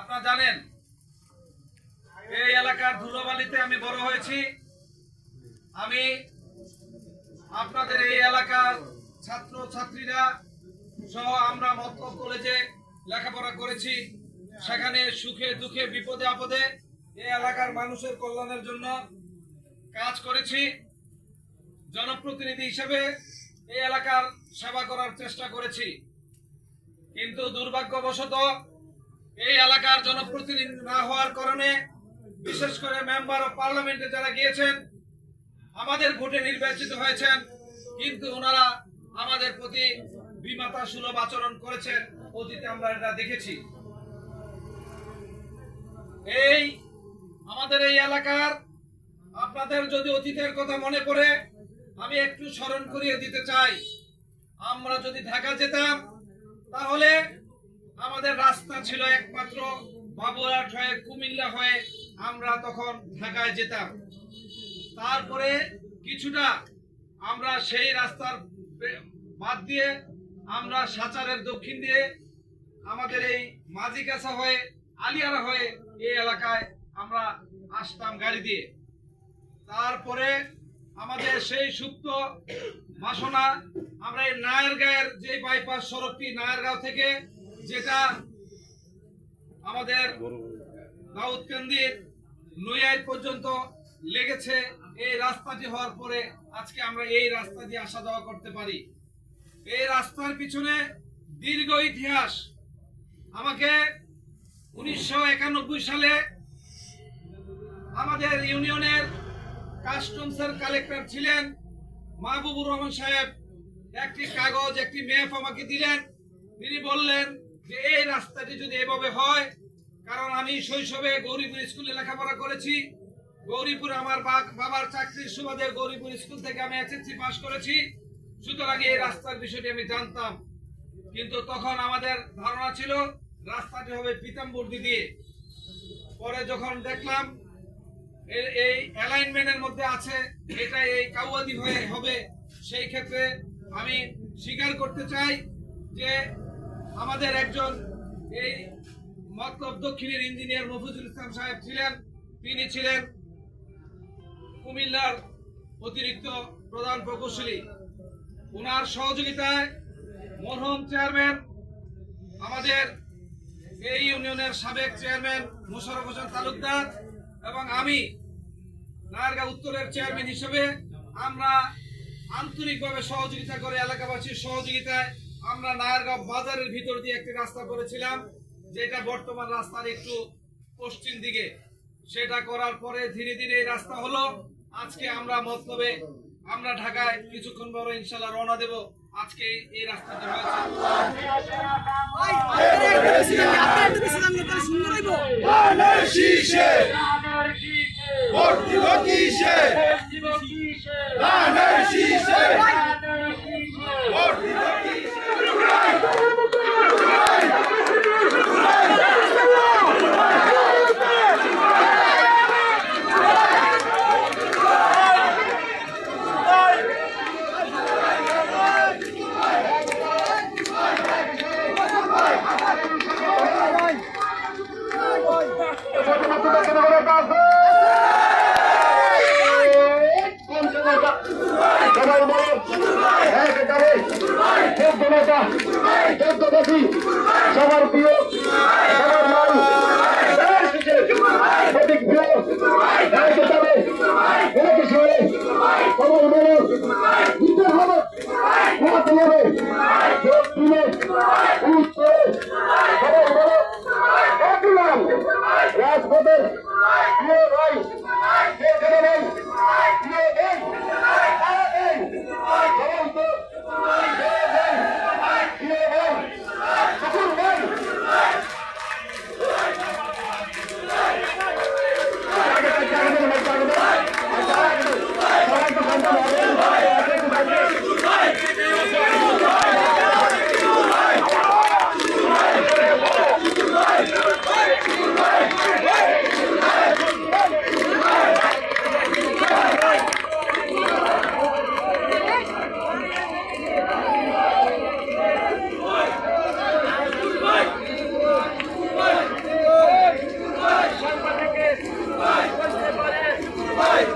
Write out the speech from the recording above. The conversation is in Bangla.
আপনারা জানেন, এই এলাকার ধুলোবালিতে আমি বড় হয়েছি। আমি আপনাদের এই এলাকার ছাত্র ছাত্রীরা সহ আমরা মতলব কলেজে লেখাপড়া করেছি। সেখানে সুখে দুঃখে বিপদে আপদে এই এলাকার মানুষের কল্যাণের জন্য কাজ করেছি। জনপ্রতিনিধি হিসেবে এই এলাকার সেবা করার চেষ্টা করেছি। কিন্তু দুর্ভাগ্যবশত এই এলাকার জনপ্রতিনিধি না হওয়ার কারণে, বিশেষ করে মেম্বার অফ পার্লামেন্টে যারা গিয়েছেন, আমাদের ভোটে নির্বাচিত হয়েছেন, কিন্তু ওনারা আমাদের প্রতি বিমাতা সুলভ আচরণ করেছেন, অতীতে আমরা এটা দেখেছি। এই আমাদের এই এলাকার, আপনাদের যদি অতীতের কথা মনে পড়ে, আমি একটু স্মরণ করিয়ে দিতে চাই। আমরা যদি ঢাকা যেতাম, তাহলে আমাদের রাস্তা ছিল একমাত্র বাবুরহাট হয়ে কুমিল্লা হয়ে আমরা তখন ঢাকায় যেতাম। তারপরে কিছুটা আমরা সেই রাস্তার বাদ দিয়ে আমরা সাচারের দক্ষিণ দিয়ে আমাদের এই মাঝিকাছা হয়ে আলিয়ারা হয়ে এই এলাকায় আমরা আসতাম গাড়ি দিয়ে। তারপরে আমাদের সেই সুপ্ত বাসনা, আমরা এই নায়ারগাঁয়ের যে বাইপাস সড়কটি, নায়ারগাঁও থেকে যেটা আমাদের দাউদকান্দির নৈয়াই পর্যন্ত লেগেছে, এই রাস্তাটি হওয়ার পরে আজকে আমরা এই রাস্তা দিয়ে আসা যাওয়া করতে পারি। এই রাস্তার পিছনে দীর্ঘ ইতিহাস। আমাকে উনিশশো একানব্বই সালে আমাদের ইউনিয়নের কাস্টমসের কালেক্টর ছিলেন মাহবুবুর রহমান সাহেব। একটি কাগজ, একটি ম্যাপ আমাকে দিলেন। তিনি বললেন যে এই রাস্তাটি যদি এভাবে হয়, কারণ আমি শৈশবে গৌরীপুর স্কুলে লেখাপড়া করেছি। গৌরীপুর আমার বাবার চাকরির সুবাদে গৌরীপুর স্কুল থেকে আমি এসএসসি পাশ করেছি। সুতরাং এই রাস্তার বিষয়টি আমি জানতাম। কিন্তু তখন আমাদের ধারণা ছিল, রাস্তাটি হবে পিতাম্বর্দি দিয়ে পরে যখন দেখলাম এই অ্যালাইনমেন্টের মধ্যে আছে এটা এই কাউয়াদি হয়ে হবে। সেই ক্ষেত্রে আমি স্বীকার করতে চাই যে আমাদের একজন এই মতলব দক্ষিণের ইঞ্জিনিয়ার মফিজুল ইসলাম সাহেব ছিলেন। তিনি ছিলেন কুমিল্লার অতিরিক্ত প্রধান প্রকৌশলী। ওনার সহযোগিতায় মরহুম চেয়ারম্যান, আমাদের এই ইউনিয়নের সাবেক চেয়ারম্যান মোশারফ হোসেন তালুকদার এবং আমি নায়ারগাঁও উত্তরের চেয়ারম্যান হিসেবে আমরা আন্তরিকভাবে সহযোগিতা করে এলাকাবাসীর সহযোগিতায় আমরা নায়ারগাঁও বাজারের ভিতর দিয়ে একটি রাস্তা করেছিলাম, যেটা বর্তমান রাস্তার একটু পশ্চিম দিকে। সেটা করার পরে ধীরে ধীরে এই রাস্তা হলো। আজকে আমরা মতলবে আমরা ঢাকায় কিছুক্ষণ পরে ইনশাল্লাহ রওনা দেব। আজকে এই রাস্তাটি হয়েছে। সবার প্রিয় 哎